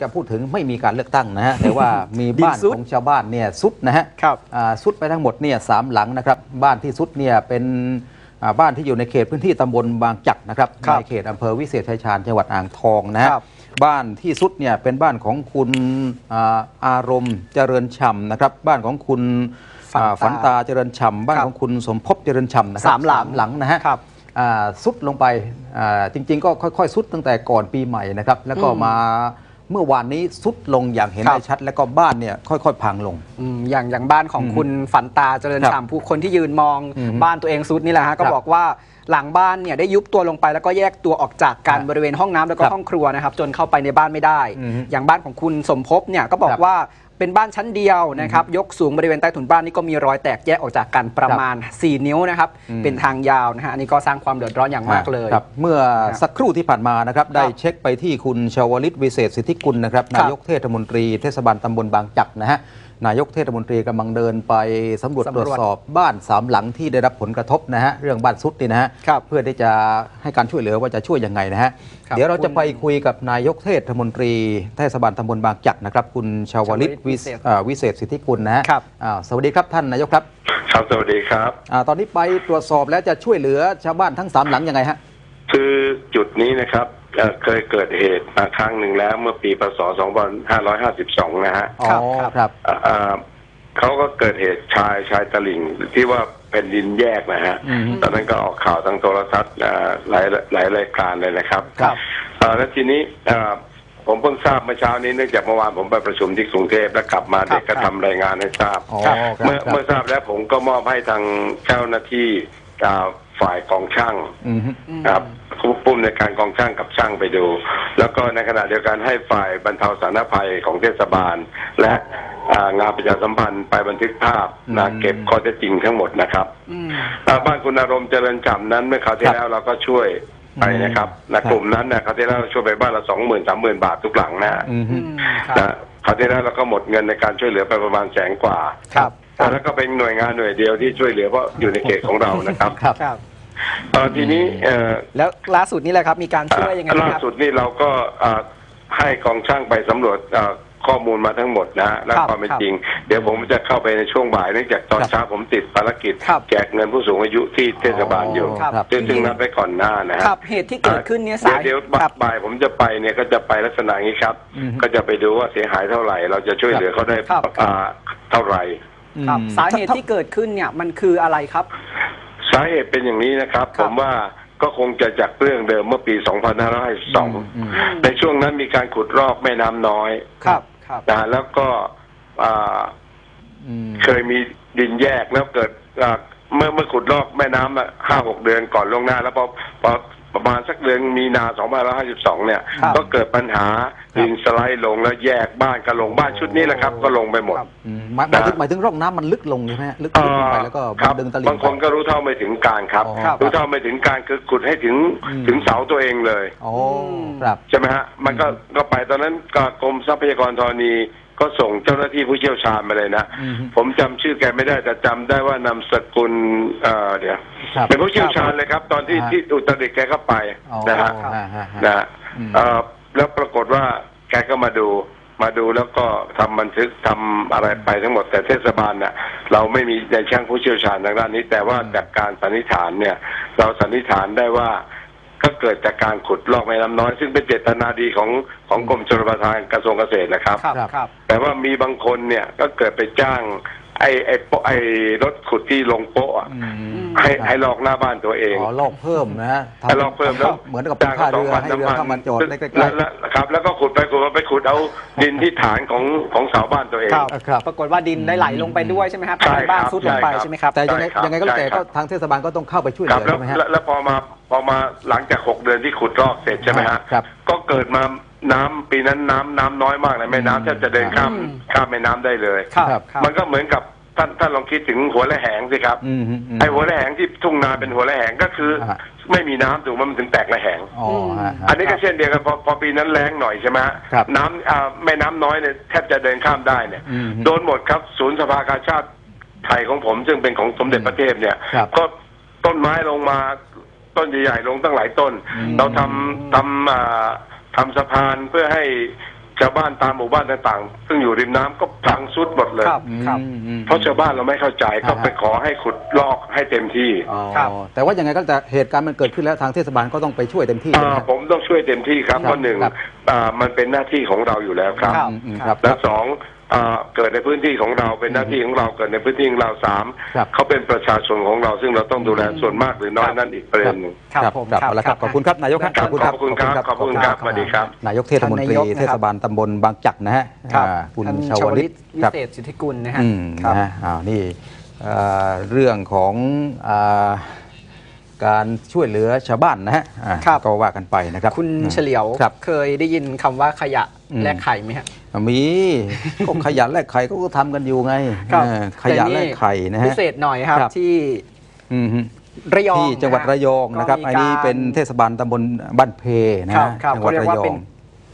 ก็พูดถึงไม่มีการเลือกตั้งนะฮะ แต่ว่ามีบ้านดินซุดของชาวบ้านเนี่ยสุดนะฮะครับอ่าสุดไปทั้งหมดเนี่ยสามหลังนะครับ บ้านที่สุดเนี่ยเป็นอ่าบ้านที่อยู่ในเขตพื้นที่ตำบลบางจักรนะครับครับในเขตอำเภอวิเศษชัยชาญจังหวัดอ่างทองนะฮะครับบ้านที่สุดเนี่ยเป็นบ้านของคุณอาอารมณ์เจริญฉ่ำนะครับ บ้านของคุณอ่าฝัฝันนตาตาเจริญฉ่ำบ้านครับของคุณสมภพเจริญฉ่ำนะครับสามหลังหลังนะฮะครับอ่าสุดลงไปอ่าจริง ๆ ก็ค่อยๆ สุดตั้งแต่ก่อนปีใหม่นะครับ แล้วก็อืมมา เมื่อวานนี้สุดลงอย่างเห็นครับได้ชัด แล้วก็บ้านเนี่ยค่อยๆพังลง อืมอย่างอย่างบ้านของอืมคุณฝันตาเจริญครับฉ่ำผู้คนที่ยืนมองอืมบ้านตัวเองซุดนี่แหละฮะก็ครับบอกว่าหลังบ้านเนี่ยได้ยุบตัวลงไปแล้วก็แยกตัวออกจากกันครับบริเวณห้องน้ำแล้วก็ครับห้องครัวนะครับจนเข้าไปในบ้านไม่ได้ อืมอย่างบ้านของคุณสมภพเนี่ยก็บอคกรับว่า เป็นบ้านชั้นเดียวนะครับ ยกสูงบริเวณใต้ถุนบ้านนี่ก็มีรอยแตกแยกออกจากกันประมาณ 4 นิ้วนะครับอืมเป็นทางยาวนะฮะอันนี้ก็สร้างความเดือดร้อนอย่างมากเลย ครับเมื่อสักครู่ที่ผ่านมานะครับได้เช็คไปที่คุณชาวลิตวิเศษสิทธิกุลนะครับครับนายกเทศมนตรีเทศบาลตำบลบางจักรนะฮะนายกเทศมนตรีกำลังเดินไปสำรวจสำตรรวจวจสอบบ้านสามหลังที่ได้รับผลกระทบนะฮะเรื่องบ้านสุดนี่นะฮะครับเพื่อที่จะให้การช่วยเหลือว่าจะช่วยยังไงนะฮะครับ เดี๋ยวเราจะคุณไปคุยกับนายกเทศมนตรีเทศบาลตำบลบางจักรนะครับ คุณชาวลิตวิเศษอ่าวิเศษสิทธิกุลนะฮะครับอ่าสวัสดีครับท่านนายกครับ ครับสวัสดีครับอาตอนนี้ไปตรวจสอบแล้วจะช่วยเหลือชาวบ้านทั้งสามหลังยังไงฮะคือจุดนี้นะครับเอ่อเคยเกิดเหตุมาครั้งหนึ่งแล้วเมื่อปีพศ 2552 นะฮะอ๋อครับครับเอ่อเอ่อเขาก็เกิดเหตุชายชายตลิ่งที่ว่า เป็นดินแยกนะฮะอืมตอนนั้นก็ออกข่าวทางโทรทัศน์เอ่อหลายหลายรายการเลยนะครับครับเอ่อแล้วทีนี้เอ่อผมเพิ่งทราบเมื่อเช้านี้เนื่องจากเมื่อวานผมไปประชุมที่กรุงเทพแล้วกลับมาครับเด็กก็ทำรายงานให้ทราบอ๋อครับครับเมื่อครับเมื่อทราบแล้วผมก็มอบให้ทางเจ้าหน้าที่อ่าฝ่ายกองช่างอืมฮึครับ ผู้ปุ่มในการกองช่างกับช่างไปดู แล้วก็ในขณะเดียวกันให้ฝ่ายบรรเทาสาธารณภัยของเทศบาล และอ่างานประชาสัมพันธ์ไปบันทึกภาพนะเก็บข้อเท็จจริงทั้งหมดนะครับอืมอ่าบ้านคุณอารมณ์เจริญจำนั้นเมื่อคราวที่แล้วเราก็ช่วยไปนะครับนะกลุ่มนั้นนะคราวที่แล้วเราช่วยไปบ้านละสองหมื่นสามหมื่นบาททุกหลังนะฮะอืมฮึอืมครับนะคราวที่แล้วเราก็หมดเงินในการช่วยเหลือไปประมาณแสนกว่า ครับแต่แล้วก็เป็นหน่วยงานหน่วยเดียวที่ช่วยเหลือเพราะอยู่ในเขตของเรานะครับครับครับ เอ่อทีนี้เอ่อแล้วล่าสุดนี่แหละครับ มีการช่วยยังไงบ้างล่าครับ สุดนี่เราก็เอ่อให้กองช่างไปสำรวจเอ่อข้อมูลมาทั้งหมดนะฮะและครับความเป็นครับจริง เดี๋ยวผมจะเข้าไปในช่วงบ่ายเนื่องจากตอนครับเช้าผมติดภารกิจ ครับแจกเงินผู้สูงอายุที่เทศบาลอยู่ครับ ซึ่งซึ่งนัดไปก่อนหน้านะฮะ ครับเหตุที่เกิดขึ้นเนี่ยสาเดี๋ยวเดี๋ยวครับ บ่ายผมจะไปเนี่ยก็จะไปลักษณะนี้ครับ อืมก็จะไปดูว่าเสียหายเท่าไหร่ เราจะช่วยเหลือเขาได้ครับ อ่าเท่าไหร่ ครับอืมสาเหตุที่เกิดขึ้นเนี่ยมันคืออะไรครับ สาเหตุเป็นอย่างนี้นะครับครัผบมว่าก็คงจะจากเรื่องเดิมเมื่อปีอืม2552 ในช่วงนั้นมีการขุดรอกแม่น้ำน้อยครับครับนะแล้วก็อ่าอืมเคยมีดินแยกแล้วเกิดอ่าเมื่อเมื่อขุดลอกแม่น้ำห้าหกเดือนก่อนล่วงหน้า แล้วพอพอ ประมาณสักเดือนมีนา2552 เนี่ย ครับ ก็เกิดปัญหาดินสไลด์ลงแล้วแยกบ้านก็ลงบ้านชุดนี้แหละครับ ก็ลงไปหมดครับอืมหมายหมายถึงหมายถึงร่องน้ำมันลึกลงใช่ไหมฮะลึกเอ่ลึกลงอไปแล้วก็ครับดึงตลิ่งบางคนก็รู้เท่าไม่ถึงการครับ อ๋อครับรู้เท่าไม่ถึงการคือขุดให้ถึงอืม ถึงเสาตัวเองเลย โอ้ครับ ใช่ไหมฮะ มันก็ก็ไปตอนนั้นก็กรมทรัพยากรธรณี ก็ส่งเจ้าหน้าที่ผู้เชี่ยวชาญมาเลยนะอืมผมจำชื่อแกไม่ได้แต่จำได้ว่านามสกุลเอ่อเดี๋ยวครับเป็นผู้เชี่ยวชาญเลยครับ ตอนที่อ่าที่อุตรดิตถ์แกก็ไปอ๋อนะฮะฮะฮะฮะนะฮะอืมเอ่อแล้วปรากฏว่าแกก็มาดูมาดูแล้วก็ทำบันทึกทำอะไรไปทั้งหมดแต่เทศบาลเนี่ยเราไม่มีในช่างผู้เชี่ยวชาญทางด้านนี้ แต่ว่าอืมจากการสันนิษฐานเนี่ย เราสันนิษฐานได้ว่า ก็เกิดจากการขุดลอกแม่น้ำน้อย ซึ่งเป็นเจตนาดีของของกรมชลประทานกระทรวงเกษตรนะครับ ครับ ครับครับแต่ว่ามีบางคนเนี่ยก็เกิดไปจ้าง ไอ้ไอ้โป๊ะไอ้รถขุดที่ลงโป๊ะอะอืมให้ให้ลอกหน้าบ้านตัวเองอ๋อลอกเพิ่มนะฮะทำให้ลอกเพิ่มแล้วเหมือนกับเป็นท่าเรือให้เรือเข้ามาจอดใกล้แล้วแล้วครับ แล้วก็ขุดไปขุดมาไปขุดเอาดินที่ฐานของของเสาบ้านตัวเอง ครับครับ ปรากฏว่าดินได้ไหลลงไปด้วยใช่ไหมครับใช่ทำให้บ้านครับซุดลงไปใช่ครับใช่ไหมครับๆแต่ยังไงใช่ครับยังไงก็แล้วแต่ใช่ครัก็บ ทางเทศบาลก็ต้องเข้าไปช่วยเหครัลืบอแล้วใช่ไหมฮะ แล้วแล้วพอมาพอมาหลังจากหกเดือนที่ขุดลอกเสร็จใช่ไหมฮะครับ ก็เกิดมา น้ำปีนั้นน้ำน้ำน้อยมากเลยแม่น้ำแทบจะเดินข้ามอืมข้ามแม่น้ำได้เลยครับครับครับมันก็เหมือนกับท่านท่านลองคิดถึงหัวและแหงสิครับอืมฮึอืมไอ้หัวและแหงที่ทุ่งนาเป็นหัวและแหงก็คืออ่าไม่มีน้ำถูกไหมมันถึงแตกและแหงอ๋อฮะฮะอันนี้ก็เช่นเดียวกันพอพอปีนั้นแรงหน่อยใช่ไหมฮะครับน้ำอ่าแม่น้ำน้อยเนี่ยแทบจะเดินข้ามได้เนี่ยอืมโดนหมดครับศูนย์สภากาชาติไทยของผมซึ่งเป็นของสมเด็จพระเทพเนี่ยครับก็ต้นไม้ลงมาต้นใหญ่ๆลงตั้งหลายต้นอืมเราทำทำ อ่าทำสะพานเพื่อให้ชาวบ้านตามหมู่บ้านต่างๆ ซึ่งอยู่ริมน้ำก็พังสุดหมดเลยครับครับอืมอืมเพราะชาวบ้านเราไม่เข้าใจก็ไปขอให้ขุดลอกให้เต็มที่อ๋อครับแต่ว่ายังไงก็แต่เหตุการณ์มันเกิดขึ้นแล้วทางเทศบาลก็ต้องไปช่วยเต็มที่อ่าใช่ไหมฮะผมต้องช่วยเต็มที่ครับครับเพราะหนึ่งครับอ่ามันเป็นหน้าที่ของเราอยู่แล้วครับครับอืมอืมครับและสอง อ่าเกิดในพื้นที่ของเราเป็นหน้าที่ของเราเกิดในพื้นที่ของเราสามครับเขาเป็นประชาชนของเราซึ่งเราต้องดูแลส่วนมากหรือน้อยนั่นอีกประเด็นหนึ่ง ครับผมครับเอาละครับขอบคุณครับนายกครับครับขอบคุณครับขอบคุณครับสวัสดีครับ นายกเทศมนตรีท่านนายกนะครับ เทศบาลตำบลบางจักรนะฮะครับอ่าคุณท่านชาวลิตวิครับ เศษสิทธิกุลนะฮะอืมครับ นะฮะอ้าวนี่เอ่อเรื่องของอา การช่วยเหลือชาวบ้านนะฮะอ่าครับ ก็ว่ากันไปนะครับ คุณอืมเฉลียวครับ เคยได้ยินคำว่าขยะอืมแลกไข่ไหมฮะ มี ก็ขยันแลกไข่ก็ทำกันอยู่ไงครับเออขยันแลกไข่นะฮะพิเศษหน่อยครับครับ ที่อืมฮึ ระยองที่จังหวัดระยองนะครับ ก็มีอันนี้การเป็นเทศบาลตำบลบ้านเพนะครัฮะบครับจังหวัดเขาเรียระกว่ายอเป็นง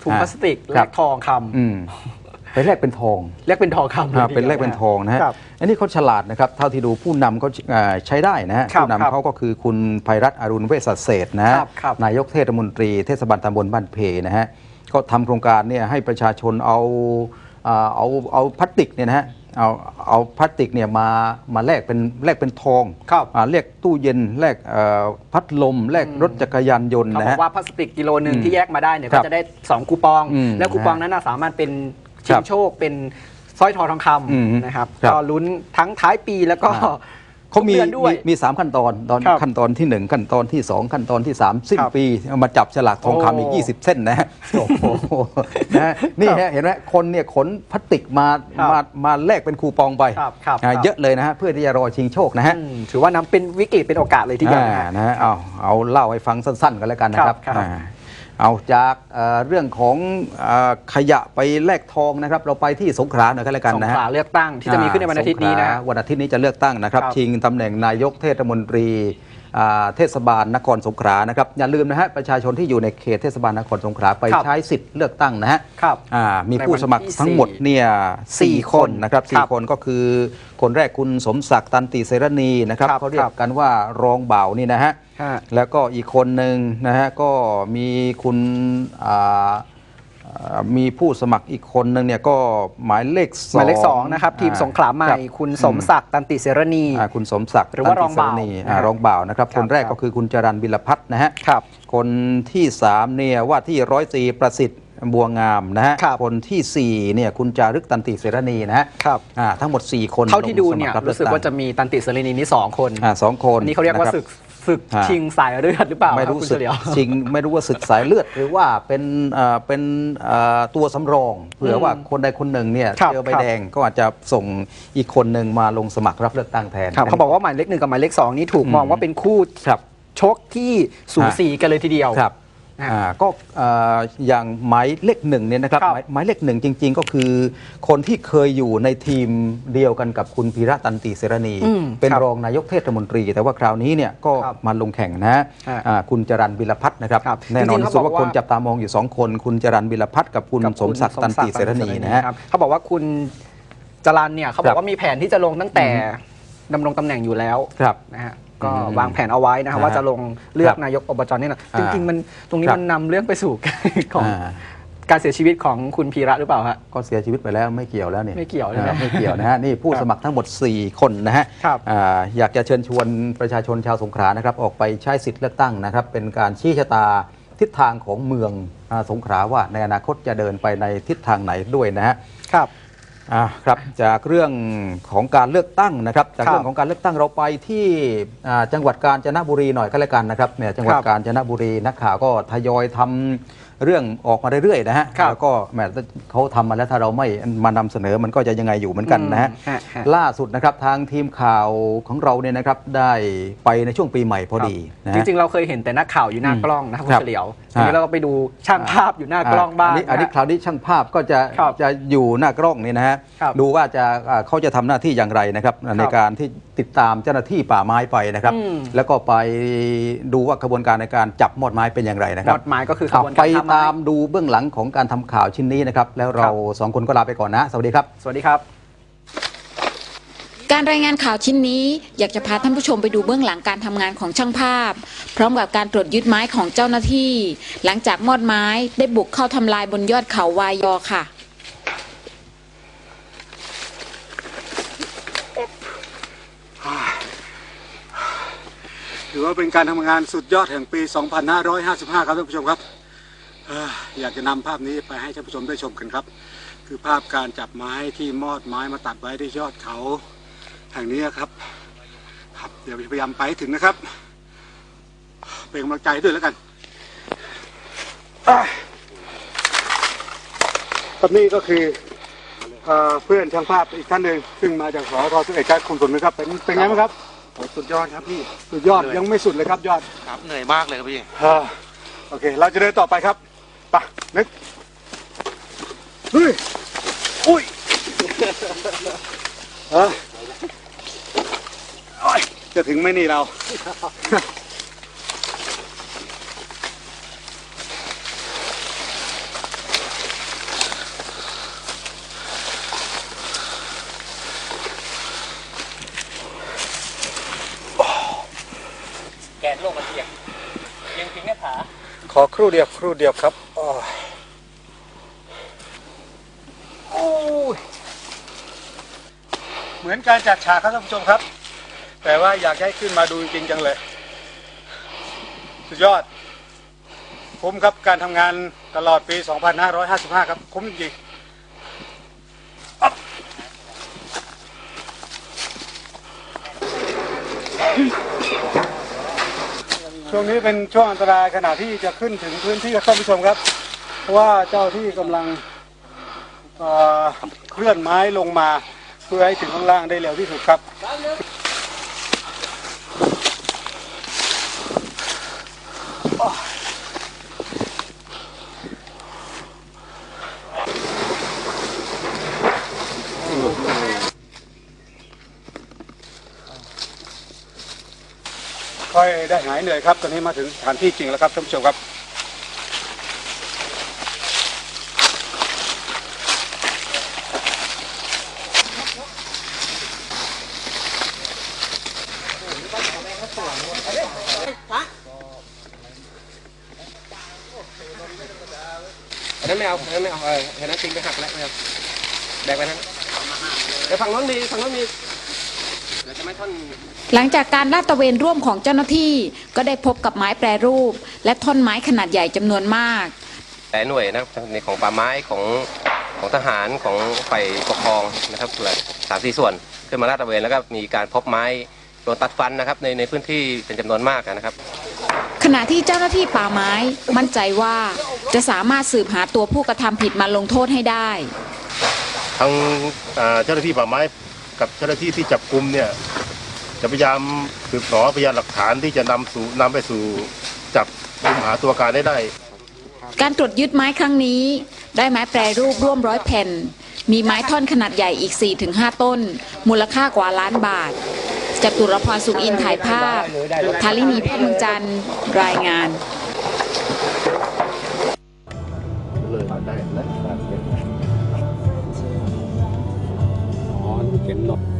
ถุงพลาสติกคแลรับกทองคำ อืม ไปแลกเป็นทองเรียกเป็นทองคำอ่าลยเป็นแลกเป็นทองนะฮะครับ อันนี้เขาฉลาดนะครับเท่าที่ดูผู้นำเขาอ่าใช้ได้นะฮะครับผู้ครับนำเขาก็คือคุณภัยรัตน์อรุณเวชเศรษฐ์นะฮะครับครับ นายกเทศมนตรีเทศบาลตำบลบ้านเพนะฮะก็ทำโครงการเนี่ยให้ประชาชนเอาอ่าเอาเอาพลาสติกเนี่ยนะฮะเอาเอาพลาสติกเนี่ยมามาแลกเป็นแลกเป็นทองครับอ่าแลกตู้เย็นแลกเอ่อพัดลมแลกรถจักรยานยนต์เขานะบอฮะ กว่าพลาสติกกิโลหนึ่งอืมที่แยกมาได้เนี่ยครัก็บจะได้ 2 คูปอง อืมแล้วคูปองนะฮะนั้นน่ะสามารถเป็น ชิครังบโชคเป็นสร้อยทอทองคอืมำนะครับครับก็ลุ้นทั้งท้ายปีแล้วก็อ่าเขามีทุกดือนด้วยมีมีสามขั้นตอนตอนครับขั้นตอนที่หนึ่งขั้นตอนที่สองขั้นตอนที่สามสิ้นครับปีเอามาจับฉลากทองคำอีกโอ้20 เส้นนะฮะโอ้โหนะฮะนี่ฮะเห็นไหมคนเนี่ยขนพลาสติกมาครับมามาแลกเป็นคูปองไปครับครับอ่าครับเยอะเลยนะฮะเพื่อที่จะรอชิงโชคนะฮะอืมถือว่านำเป็นวิกฤตเป็นโอกาสเลยทีเดียวนะอ่าฮะนะฮะเอาเอาเล่าให้ฟังสั้นๆกันแล้วกันนะครับครับครับอ่า เอาจากเอ่อเรื่องของเอ่อขยะไปแลกทองนะครับ เราไปที่สงขลาหน่อยกันแล้วกันสงนะขฮะลาเลือกตั้งที่จะมีขึ้นในวันอาทิตย์นี้นะ สงขลาวันอาทิตย์นี้จะเลือกตั้งนะครับ ครับชิงตำแหน่งนายกเทศมนตรีอ่าเทศบาลนครสงขลานะครับอย่าลืมนะฮะประชาชนที่อยู่ในเขตเทศบาลนครสงขลาไปครับ ใช้สิทธิ์เลือกตั้งนะฮะ ครับ อ่ามีผู้สมัครในวันที่ทั้งหมดเนี่ยสี่สี่คนนะครับคสี่รับคนก็คือ คนแรกคุณสมศักดิ์ตันติเสรณีนะครับครับเขาเรียครักบกันว่ารองบ่าวนี่นะฮะฮะแล้วก็อีกคนหนึ่งนะฮะก็มีคุณอ่าอ่ามีผู้สมัครอีกคนหนึ่งเนี่ยก็หมายเลขสหองมายเลขสองนะครับ ทีมอ่สงขลาใหม่รับคุณสมศักดิ์ตันติเสรณีอ่าคุณสมศักดิ์หรือว่าตันติรองบ่าวเสนีนะอ่าฮะรองบ่าวนะครับครับคนแรกครับก็คือคุณจรันบิลพัฒน์นะฮะครับคนที่สามเนี่ยว่าที่ร้อยตรีประสิทธิ์บัวงามนะฮะครับคนที่สี่เนี่ยคุณจารึกตันติเสรณีนะฮะ ครับอ่าทั้งหมด 4 คน เท่าที่ดูเนี่ยลงสมัครู้สึกว่าจะมีตันติเสรณีนี่สองคนอ่าสองคนอันนี้เขาเรียกว่าะคบศึก ศึกฮะ ชิงสายเลือดหรือเปล่าไม่รู้คบคุณสึกเฉลียว จริงไม่รู้ว่าศึกสายเลือด หรือว่าเป็นเอ่อเป็นเอ่อตัวสำรองเผื่อว่าคนใดคนหนึ่งเนี่ยครับเจอใบครับ แดงก็อาจจะส่งอีกคนหนึ่งมาลงสมัครรับเลือกตั้งแทน ครับเขาบอกว่าหมายเลขหนึ่งกับหมายเลขสองนี่ถูกมองว่าเป็นคู่ครับชกที่สูสีกันเลยทีเดียว ครับนะ อ่าก็เอ่ออย่างหมายเลขหนึ่งเนี่ยนะครับครับหมายหมายเลขหนึ่งจริง ๆ ก็คือ คนที่เคยอยู่ในทีมเดียวกันกับคุณพีระตันติเสรณี อืมเป็นครับรองนายกเทศมนตรี แต่ว่าคราวนี้เนี่ยก็ครับมาลงแข่งนะฮะอ่าคุณจรันบิลพัฒน์นะครับครับแน่นอนจริงๆที่สุดเขาบว่าอกว่าคนจับตามองอยู่สองคน คุณจรันบิลพัฒน์กับคุณกับสมศักดิ์ตันติเสรณีนะฮะ ครับเขาบอกว่าคุณจรันเนี่ยเขาบครัอกบ ว่ามีแผนที่จะลงตั้งแต่ดำรงตำแหน่งอยู่แล้วครับ นะฮะ ก็อืมวางแผนเอาไว้นะครับนะฮะว่าจะลงเลือคกรับนายกอบจนี่นะอ่าจริงๆมันตรงนี้ครับมันนำเรื่องไปสู่ของอ่าการเสียชีวิตของคุณพีระหรือเปล่าฮะก็เสียชีวิตไปแล้วไม่เกี่ยวแล้วเนี่ยไม่เกี่ยวใช่ไหมอ่าไม่เกี่ยวนะฮะนี่ผู้สมัครทั้งหมด 4 คนนะฮะครับอ่าอยากจะเชิญชวนประชาชนชาวสงขลานะครับออกไปใช้สิทธิ์เลือกตั้งนะครับ เป็นการชี้ชะตาทิศทางของเมืองอาสงขลาว่าในอนาคตจะเดินไปในทิศทางไหนด้วยนะฮะครับ อ่าครับจากเรื่องของการเลือกตั้งนะครับ จากครับเรื่องของการเลือกตั้งเราไปที่อ่าจังหวัดกาญจนบุรีหน่อยก็แล้วกันนะครับเนี่ยจังหวัดครับกาญจนบุรีนักข่าวก็ทยอยทำ เรื่องออกมาเรื่อยๆนะฮะครับแล้วก็แหมเขาทำมาแล้วถ้าเราไม่มานำเสนอมันก็จะยังไงอยู่เหมือนกันนะฮะอืมฮะฮะล่าสุดนะครับทางทีมข่าวของเราเนี่ยนะครับได้ไปในช่วงปีใหม่พอดีนะจฮะริงๆเราเคยเห็นแต่นักข่าวอยู่หน้ากล้องนะครับคุณครับเฉลียวครัทีบนี้เราก็ไปดูช่างภาพอยู่หน้ากล้องบ้างนนี้อันนี้ะคราวนี้ช่างภาพก็จะครับจะอยู่หน้ากล้องนี่นะฮะครับดูว่าจะอ่าเขาจะทำหน้าที่อย่างไรนะครับในการที่ติดตามเจ้าหน้าที่ป่าไม้ไปนะครับอืมแล้วก็ไปดูว่ากระบวนการในการจับมอดไม้เป็นอย่างไรนะคมรับอดหมายก็คือขเอาบวนไปการทำไม้ตามดูเบื้องหลังของการทำข่าวชิ้นนี้นะครับ แล้วเราครับสองคนก็ลาไปก่อนนะ สวัสดีครับ สวัสดีครับ การรายงานข่าวชิ้นนี้อยากจะพาท่านผู้ชมไปดูเบื้องหลังการทำงานของช่างภาพ พร้อมกับการตรวจยึดไม้ของเจ้าหน้าที่ หลังจากมอดไม้ได้บุกเข้าทำลายบนยอดเขาวายอค่ะถือว่าเป็นการทำงานสุดยอดแห่งปี 2555 ครับท่านผู้ชมครับเอ่ออยากจะนำภาพนี้ไปให้ท่านผู้ชมได้ชมกันครับ คือภาพการจับไม้ที่มอดไม้มาตัดไว้ที่ยอดเขาแห่งนี้ครับ ครับ เดี๋ยวพยายามไปให้ถึงนะครับ เป็นกำลังใจให้ด้วยแล้วกันอะครับนี่ก็คือเอ่อเพื่อนช่างภาพอีกท่านหนึ่งซึ่งมาจากสทสุเอกการคุณสมนะครับเป็นเป็นไงบ้างครับสุดยอดครับพี่สุดยอดยังไม่สุดเลยครับยอดครับเหนื่อยมากเลยครับพี่อ่าโอเค เราจะเดินต่อไปครับไปะนึกเฮ้ยอุ้ยเออโอ้ยจะถึงไหมนี่เรา แกนโลกมันเอียงเอียงจริงแค่ขาขอครู่เดียวครู่เดียวครับอ้อยโอ้ย เหมือนการจัดฉากครับท่านผู้ชมครับ แต่ว่าอยากให้ขึ้นมาดูจริงจังเลย สุดยอด คุ้มครับการทำงานตลอดปี 2555 ครับ คุ้มจริงอ๊อบช่วงนี้เป็นช่วงอันตรายขณะที่จะขึ้นถึงพื้นที่ครับท่านผู้ชมครับ เพราะว่าเจ้าที่กำลังเอ่อเคลื่อนไม้ลงมา เพื่อให้ถึงข้างล่างได้เร็วที่สุดครับ ค่อยได้หายเหนื่อยครับ ตอนนี้มาถึงสถานที่จริงแล้วครับท่านผู้ชมครับ อันนั้นไม่เอาอันนั้นไม่ เอาเอออันนั้นทิ้งไปหักแล้วไม่เอาแบกไปทั้งเดี๋ยวฝั่งโน้นมีฝั่งโน้นมีเดี๋ยวจะไม่ท่อนหลังจากการลาดตระเวนร่วมของเจ้าหน้าที่ก็ได้พบกับไม้แปรรูป และท่อนไม้ขนาดใหญ่จำนวนมาก แต่หน่วยนะครับในของป่าไม้ของของทหารของฝ่ายปกครองนะครับส่วนสามสี่ส่วนขึ้นมาลาดตระเวนแล้วก็มีการพบไม้โดนตัดฟันนะครับในในพื้นที่เป็นจำนวนมากนะครับ ขณะที่เจ้าหน้าที่ป่าไม้ มั่นใจว่าจะสามารถสืบหาตัวผู้กระทำผิดมาลงโทษให้ได้ ทางอ่าเจ้าหน้าที่ป่าไม้กับเจ้าหน้าที่ที่จับกลุ่มเนี่ยจะพยายามสืบหนอพยานหลักฐานที่จะนำสู่นำไปสู่จับกลุ่มหาตัวการได้ได้ การตรวจยึดไม้ครั้งนี้ ได้ไม้แปรรูปร่วมร้อยแผ่น มีไม้ท่อนขนาดใหญ่อีก 4-5 ต้น มูลค่ากว่าล้านบาท จตุรพรสุขอินถ่ายภาพทารินีพทย์มืองจันทร์รายงานเข็นรถ